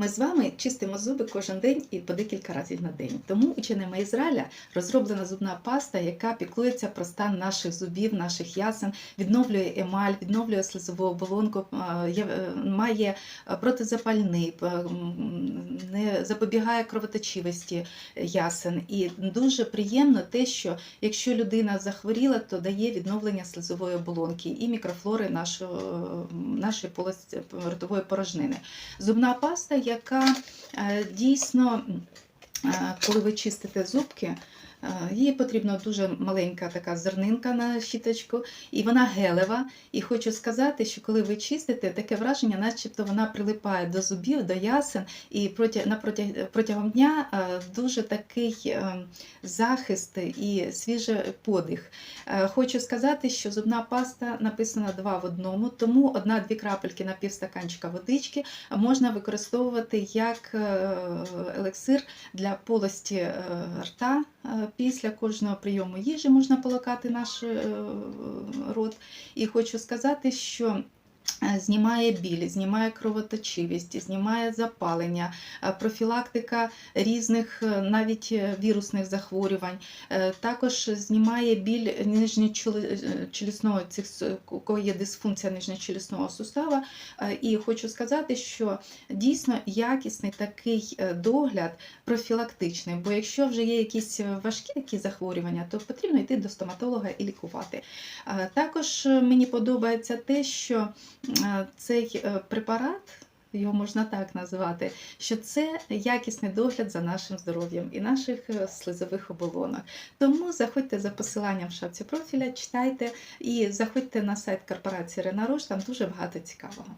Ми з вами чистимо зуби кожен день і по декілька разів на день. Тому ученими Ізраїля розроблена зубна паста, яка піклується про стан наших зубів, наших ясен, відновлює емаль, відновлює слизову оболонку, е, є- е, має е, протизапальний, не запобігає кровоточивості ясен. І дуже приємно те, що якщо людина захворіла, то дає відновлення слизової оболонки і мікрофлори нашого, нашої полості ротової порожнини. Зубна паста, яка е, дійсно, е, коли ви чистите зубки, їй потрібна дуже маленька така зернинка на щіточку, і вона гелева. І хочу сказати, що коли ви чистите, таке враження, начебто вона прилипає до зубів, до ясен, і протягом дня е, дуже такий е, захист і свіжий подих. Е, Хочу сказати, що зубна паста написана два в одному, тому одна-дві крапельки на півстаканчика водички можна використовувати як е, елексир для полості е, рта. Е, Після кожного прийому їжі можна полакати наш е, рот. І хочу сказати, що Знімає біль, знімає кровоточивість, знімає запалення, е, профілактика різних е, навіть е, вірусних захворювань. Е, Також знімає біль нижньочелюсного у кого є дисфункція нижньочелюсного сустава. Е, І хочу сказати, що дійсно якісний такий е, догляд профілактичний. Бо якщо вже є якісь е, важкі такі захворювання, то потрібно йти до стоматолога і лікувати. Е, Також е, мені подобається те, що е, цей е, препарат. Його можна так назвати, що це якісний догляд за нашим здоров'ям і наших е, слизових оболонок. Тому заходьте за посиланням в шапці профіля, читайте і заходьте на сайт корпорації Ренарош, там дуже багато цікавого.